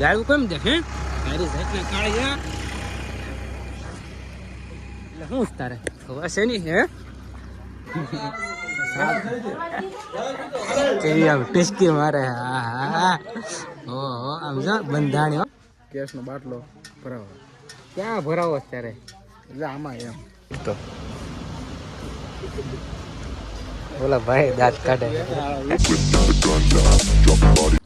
ગાળું કેમ દેખે? તારી જાતના કાળિયા એટલે શું છે તારે? ખબર છે નહીં હે? કેવી આમ ટેસ્કી મારે હા હા ઓહો આમ જો બંધાણી હો. કેસનો બાટલો ભરાવો. ક્યાં ભરાવો અત્યારે? ત્યારે એટલે આમાં એમ. તો. ઓલા ભાઈ, દાંત કાઢે.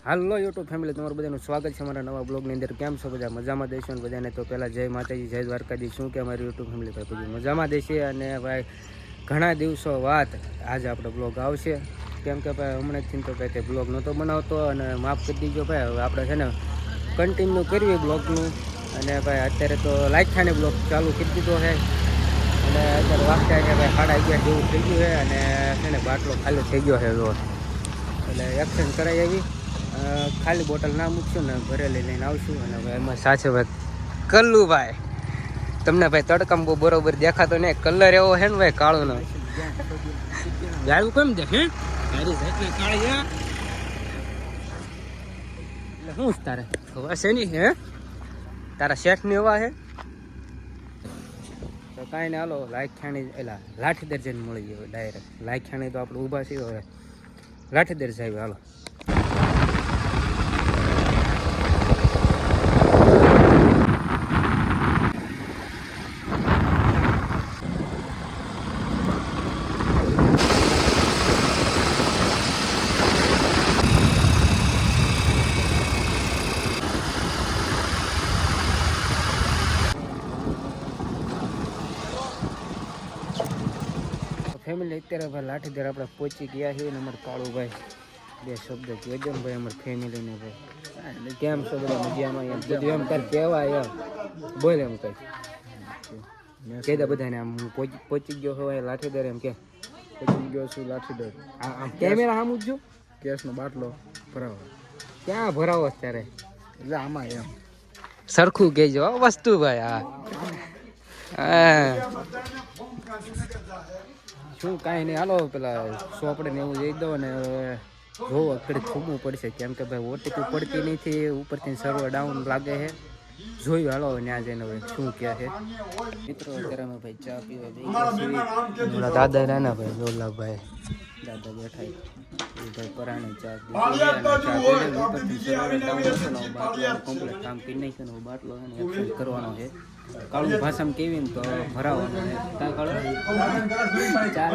હાલો યુટ્યુબ ફેમિલી તમારું બધાનું સ્વાગત છે અમારા નવા બ્લોગની અંદર. કેમ છો બધા? મજામાં દેશો અને બધાને? તો પહેલાં જય માતાજી, જય દ્વારકાજી શું કે અમારી યુટ્યુબ ફેમિલી ભાઈ બધું મજામાં દેશે? અને ભાઈ, ઘણા દિવસો વાત આજે આપણો બ્લોગ આવશે. કેમ કે ભાઈ હમણાંથી તો ભાઈ તે બ્લોગ નહોતો બનાવતો. અને માફ કરી દીજો ભાઈ, હવે આપણે છે ને કન્ટિન્યુ કરીએ બ્લોગનું અને ભાઈ, અત્યારે તો લાઈખાને બ્લોગ ચાલુ કરી દીધો છે. અને અત્યારે વાગતા છે ભાઈ સાડા અગિયાર જેવું થઈ ગયું છે અને એને બાટલો ખાલી થઈ ગયો છે જો એટલે એક્સચેન્જ કરાવી આવી. ખાલી બોટલ ના મૂકશું ને ઘરે લઈ લઈને આવશું અને હવે એમાં સાચે ભાઈ કલ્લુભાઈ તમને ભાઈ તડકામાં બહુ બરોબર દેખાતો નહીં. કલર એવો છે ને ભાઈ કાળો નો ગાળું કેમ દેખે? શું તારે? ખબર છે નહીં હે? તારા શેઠની હવા છે? તો કાંઈ ને હાલો લાખીયાણી એલા, લાઠી દર્જન મળી ગયો ડાયરેક્ટ લાખીયાણી તો આપણે ઊભા છીએ હવે. લાઠી દર્જ આવ્યો, હાલો. ફેમિલી અત્યારે ભાઈ લાઠીદર આપણે પહોંચી ગયા છીએ ને અમારે કાળુભાઈ. બે શબ્દ કહેજો ને ભાઈ અમારી ફેમિલીને ભાઈ. કેમ છો બધા મજામાં? એમ બધું એમ તાર કહેવાય એમ. બોલ એમ કઈ. કહી દે બધાને આમ હું પહોંચી પહોંચી ગયો હોય લાઠીદર એમ કે. પહોંચી ગયો છું લાઠીદર આ આમ કેમેરા આમ જ કેસનો બાટલો ભરાવો. ક્યાં ભરાવો અત્યારે? એટલે આમાં એમ. સરખું કહેજો વસ્તુ ભાઈ હા. શું કાંઈ નહીં. હાલો પેલા સોપડે ને એવું જઈ દો ને જોવો ઘડી ખૂબવું પડશે. કેમ કે ભાઈ ઓટીપી પડતી નથી ઉપરથી સર્વર ડાઉન લાગે છે. જોયું હાલો ત્યાં જઈને હવે શું કહે છે. મિત્રો અત્યારે અમે ભાઈ ચા પીવા દાદા રાના ભાઈ જોલાભાઈ દાદા બેઠા ભાઈ પરાણે ચા ઉપરથી સર્વર ડાઉન બાટલો કમ્પ્લીટ કામ કરી નાખ્યું ને બાટલો કરવાનો છે. કાળું ભાષામાં કેવી ને તો ભરાવાનું કાં કાળું? ચાર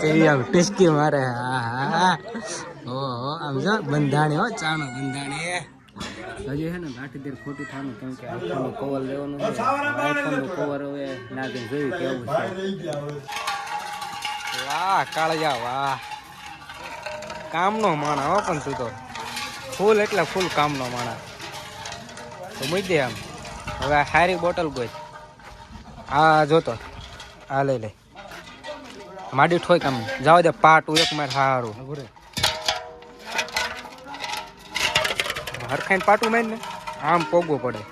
કેવી આમ ટેસ્કી મારે. હા હા ઓહો આમ જો બંધાણી હો ચાનો બંધાણી. હજી છે ને લાઠીદેર ખોટી થવાનું કેમ કે આઈફોનનું કવર લેવાનું છે. આઈફોનનું કવર હવે ના કે જોયું કેવું છે. વાહ કાળજા વાહ. કામનો માણા હો પણ તું તો. ફૂલ એટલે ફૂલ કામનો માણા. તો મૂકી દે આમ. હવે આ હારી બોટલ કોઈ આ જોતો. આ લઈ લે. માડી ઠોક આમ. જાવ દે પાટું એક માર હારું. હરખાઈને પાટું મારી ને. આમ પોગવું પડે.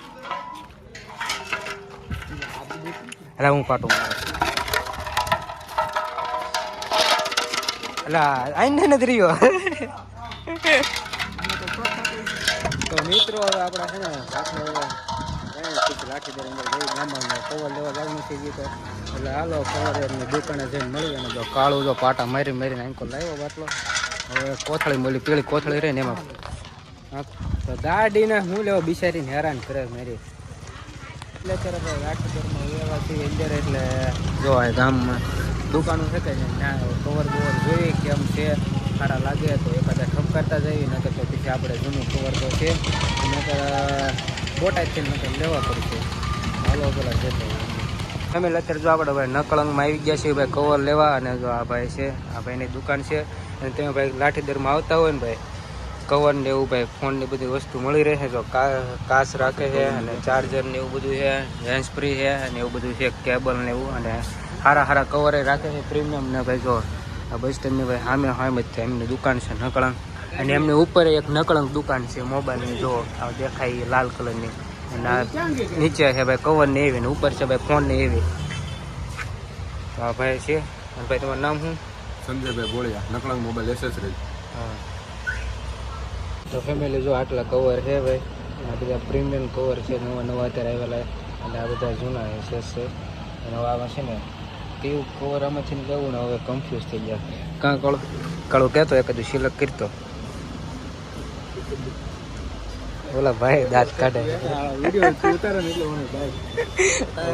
એટલે હું પાટું મારું. એટલે આઈને નથી રહ્યો. તો મિત્રો, હવે આપણા છે ને આપણે હવે લાઠી અંદર જઈ ગામમાં કવર લેવા જવું નથી ગયું તો. એટલે હાલો કવર એમની દુકાને જઈને મળી અને જો કાળું જો પાટા મારી મારીને આંકો લાવ્યો બાટલો. હવે કોથળી મળી પેલી કોથળી રહે ને એમાં. તો ગાડીને હું લેવો? બિચારીને હેરાન કરે મારી. એટલે ભાઈ લાઠીદરમાં વ્યવહારથી અંદર, એટલે જો ગામમાં દુકાનો છે કે ના કવર બવર જોઈએ કેમ છે. સારા લાગે તો એકાદા ઠપકારતા જઈએ, નકર તો પછી આપણે જૂનું કવર તો છે. નકર બોટાદથી નકર લેવા પડશે. હાલો, પેલા જતો અમે અત્યારે જો આપણે ભાઈ નકળંગમાં આવી ગયા છીએ, ભાઈ કવર લેવા, અને જો આ ભાઈ છે, આ ભાઈની દુકાન છે, અને તમે ભાઈ લાઠીદરમાં આવતા હોય ને ભાઈ, કવર ને એવું ભાઈ, ફોનની બધી વસ્તુ મળી રહે જો કાચ રાખે છે, અને ચાર્જર ને એવું બધું છે, હેન્ડ ફ્રી છે, અને એવું બધું છે, કેબલ ને એવું, અને સારા સારા કવરે રાખે છે, પ્રીમિયમ ને ભાઈ જો આ બસ સ્ટેન્ડની ભાઈ સામે સામે જ છે એમની દુકાન છે નકળંગ. અને એમની ઉપર એક નકળંગ દુકાન છે મોબાઈલની જો આ દેખાય લાલ કલરની અને આ નીચે છે ભાઈ કવર ને એવી ને ઉપર છે ભાઈ ફોન ને એવી. તો આ ભાઈ છે. અને ભાઈ તમારું નામ શું? સંજયભાઈ બોળિયા નકળંગ મોબાઈલ એસેસરીઝ હા. તો ફેમિલી જો આટલા કવર છે ભાઈ. આ બધા પ્રીમિયમ કવર છે નવા નવા અત્યારે આવેલા અને આ બધા જૂના છે છે અને આમાં છે ને. કેવું કવર આમાંથી લેવું ને હવે કન્ફ્યુઝ થઈ ગયા. કાં કાળો કાળો કહેતો એકાદું સિલેક્ટ કરતો. ઓલા ભાઈ દાંત કાઢે.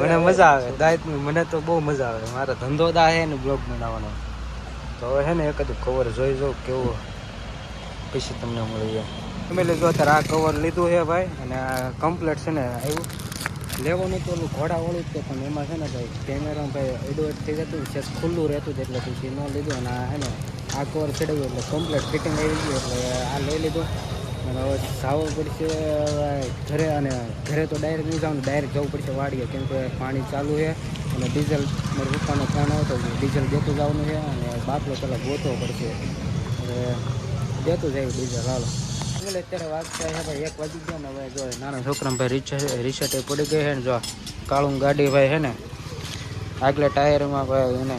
મને મજા આવે. દાંત મને તો બહુ મજા આવે. મારો ધંધો દા છે ને બ્લોગ બનાવવાનો. તો હવે છે ને એકાદું કવર જોઈ જો કેવું પછી તમને મળી જાય તમે લેજો, અત્યારે આ કવર લીધું છે ભાઈ, અને આ કમ્પ્લેટ છે ને આવ્યું. લેવાનું તો ઓલું ઘોડાવાળું જ છે, પણ એમાં છે ને ભાઈ, કેમેરામાં ભાઈ એડવર્ટ થઈ જતું છે ખુલ્લું રહેતું જ એટલે પછી ન લીધું અને આ છે ને, આ કવર ચડાવ્યું એટલે કમ્પ્લેટ ફિટિંગ આવી ગયું, એટલે આ લઈ લીધું. અને હવે જવું પડશે ઘરે અને ઘરે તો ડાયરેક્ટ નહીં જવાનું ડાયરેક્ટ જવું પડશે વાડીએ, કેમ કે પાણી ચાલુ છે અને ડીઝલ મારા પપ્પાનો ફોન આવતો ડીઝલ દેતું જવાનું છે અને બાપલો પહેલાં ગોતવો પડશે. એટલે દેતું જાય ડીઝલ હાલો. અત્યારે વાગતા છે ભાઈ એક વાગી ગયો ને ભાઈ જો નાના છોકરા ભાઈ રીચ રીસેટે પડી ગઈ છે ને જો કાળું ગાડી ભાઈ છે ને આગલા ટાયરમાં ભાઈ એને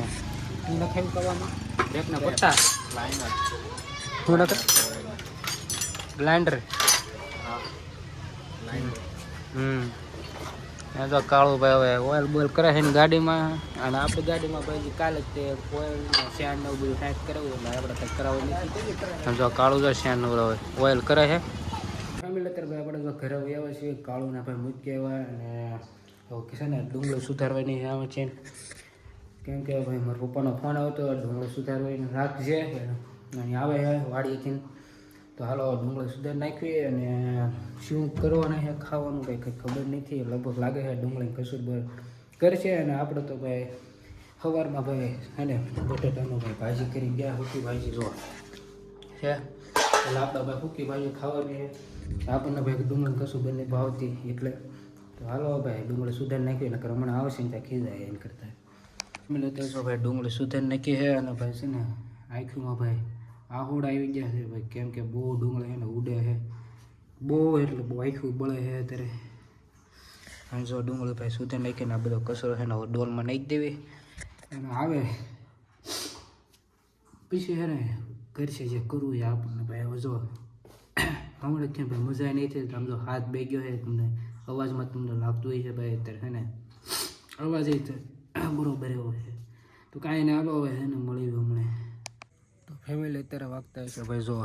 શું નખાયું કરવામાં બ્રેકના પટ્ટા શું નખે ગ્લાઇન્ડર હમ. એ તો કાળું ભાઈ હવે ઓઇલ બોઇલ કરે છે ને ગાડીમાં. અને આપણી ગાડીમાં ભાઈ કાલે તે ઓઇલ શેન ને એવું બધું ટાઈટ કરાવ્યું એટલે આપણે કંઈક કરાવવું નથી. જો કાળું જો શેનનું હોય ઓઇલ કરે છે. ફેમિલી અત્યારે ભાઈ આપણે જો ઘરે આવ્યા છીએ, કાળું ને ભાઈ મૂકી આવ્યા અને છે ને, ડુંગળી સુધારવાની આવે છે કેમ કે ભાઈ મારા પપ્પાનો ફોન આવતો ડુંગળી સુધારવાની રાખજે. અહીં આવે છે વાડીએથી. તો હાલો ડુંગળી સુધાર નાખવી અને શું કરવાના છે, ખાવાનું કંઈ કંઈ ખબર નથી. લગભગ લાગે છે ડુંગળી કશું બર કરશે અને આપણે તો ભાઈ સવારમાં ભાઈ અને બટેટાનું ભાઈ ભાજી કરી ગયા સૂકી ભાજી જોવા. છે? એટલે આપણે ભાઈ સૂકી ભાજી ખાવાની આપણને ભાઈ ડુંગળી કશું બંને ભાવતી એટલે તો હાલો ભાઈ ડુંગળી સુધાર નાખી નકર હમણાં આવશે ને ત્યાં ખીજાય એમ કરતા. મેં તો ભાઈ ડુંગળી સુધાર નાખી છે અને ભાઈ છે ને આંખમાં ભાઈ આહુડ આવી ગયા છે ભાઈ. કેમ કે બહુ ડુંગળા એને ઉડે છે. બહુ એટલે બહુ આખું બળે છે અત્યારે. અને જો ડુંગળી ભાઈ સુધાર નાખીને આ બધો કચરો છે ડોલમાં નાખી દેવી. અને આવે. પછી હે ને કરશે જે કરવું છે આપણને ભાઈ. હવે જો હમણાં ક્યાં ભાઈ મજા નહીં થઈ આમ જો હાથ બે ગયો છે તમને અવાજમાં તમને લાગતું હોય છે ભાઈ અત્યારે, હે ને? અવાજ એ બરોબર એવો છે. તો કાંઈ ના હાલો હવે છે ને મળી હમણાં. ફેમિલી અત્યારે વાગતા હશે. ભાઈ જો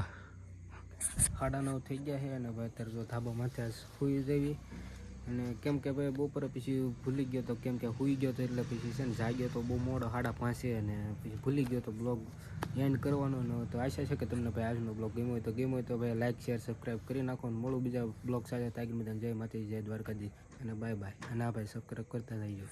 સાડા નવ થઈ ગયા છે અને ભાઈ અત્યારે જો ધાબા માથે સુઈ જવી. અને કેમ કે ભાઈ બપોરે પછી ભૂલી ગયો તો કેમ કે સુઈ ગયો તો એટલે પછી છે ને જાગ્યો તો બહુ મોડો સાડા પાંચે અને પછી ભૂલી ગયો તો બ્લોગ એન્ડ કરવાનો. ન તો આશા છે કે તમને ભાઈ આજનો બ્લોગ ગમ્યો હોય તો ગમ્યો હોય તો ભાઈ લાઇક શેર સબસ્ક્રાઈબ કરી નાખો અને મળું બીજા બ્લોગ સાથે. તાગી મેદાન જય માતાજી જય દ્વારકાજી અને બાય બાય અને આ ભાઈ સબસ્ક્રાઈબ કરતા જઈજો.